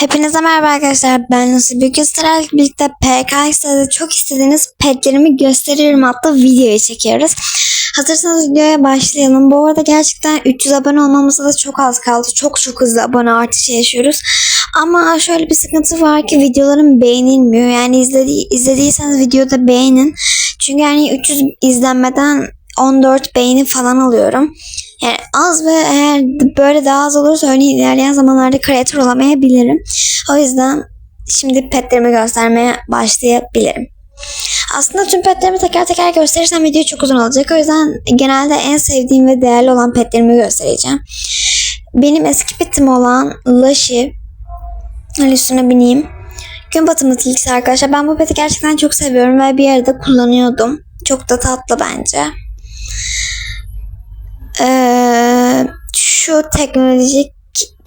Hepinize merhaba arkadaşlar. Ben Nasıl Büyük Göstererle birlikte PKX'de çok istediğiniz petlerimi gösteririm adlı videoyu çekiyoruz. Hazırsanız videoya başlayalım. Bu arada gerçekten 300 abone olmamıza da çok az kaldı. Çok çok hızlı abone artışı yaşıyoruz. Ama şöyle bir sıkıntı var ki videolarım beğenilmiyor. Yani izledi, izlediyseniz videoda beğenin. Çünkü yani 300 izlenmeden 14 beğeni falan alıyorum. Yani az ve eğer böyle daha az olursa örneğin ilerleyen zamanlarda creator olamayabilirim. O yüzden şimdi petlerimi göstermeye başlayabilirim. Aslında tüm petlerimi teker teker gösterirsem video çok uzun olacak. O yüzden genelde en sevdiğim ve değerli olan petlerimi göstereceğim. Benim eski petim olan Lush'i. Hadi üstüne bineyim. Gün batımı tilkisi arkadaşlar. Ben bu peti gerçekten çok seviyorum ve bir arada kullanıyordum. Çok da tatlı bence. Ee, şu teknolojik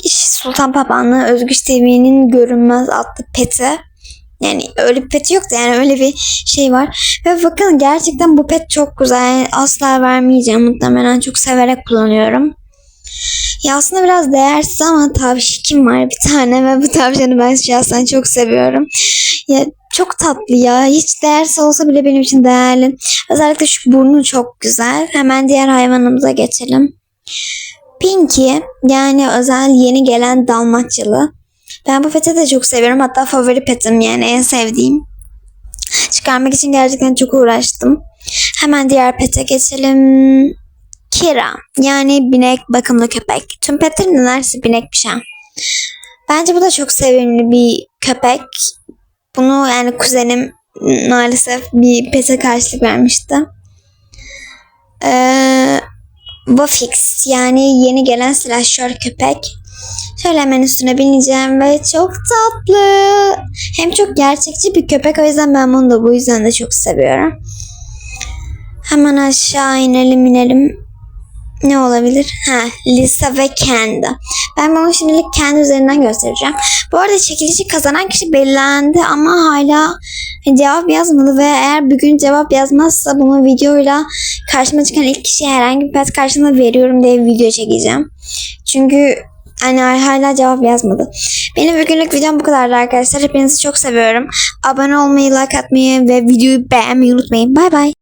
Sultan Papağanı Özgüç TV'nin görünmez adlı peti. Yani öyle bir peti yok da yani öyle bir şey var. Ve bakın gerçekten bu pet çok güzel. Yani asla vermeyeceğim. Muhtemelen çok severek kullanıyorum. Ya aslında biraz değersiz ama tavşikim var bir tane ve bu tavşanı ben şahsen çok seviyorum. Ya çok tatlı ya. Hiç değersiz olsa bile benim için değerli. Özellikle şu burnu çok güzel. Hemen diğer hayvanımıza geçelim. Pinky yani özel yeni gelen Dalmaçyalı. Ben bu peti de çok seviyorum. Hatta favori petim yani en sevdiğim. Çıkarmak için gerçekten çok uğraştım. Hemen diğer pete geçelim. Kira yani binek bakımlı köpek. Tüm petlerin neredeyse binek bir şey. Bence bu da çok sevimli bir köpek. Bunu yani kuzenim maalesef bir pete karşılık vermişti. Ee, Buffix yani yeni gelen slasher köpek. Şöyle hemen üstüne bineceğim ve çok tatlı. Hem çok gerçekçi bir köpek o yüzden ben bunu da bu yüzden de çok seviyorum. Hemen aşağı inelim inelim. Ne olabilir? Ha, Lisa ve Kendi. Ben bunu şimdilik kendi üzerinden göstereceğim. Bu arada çekilişi kazanan kişi belirlendi ama hala cevap yazmadı ve eğer bugün cevap yazmazsa bunu videoyla karşıma çıkan ilk kişiye herhangi bir pet karşılığında veriyorum diye bir video çekeceğim. Çünkü hani hala cevap yazmadı. Benim bugünlük videom bu kadardı arkadaşlar. Hepinizi çok seviyorum. Abone olmayı, like atmayı ve videoyu beğenmeyi unutmayın. Bay bay.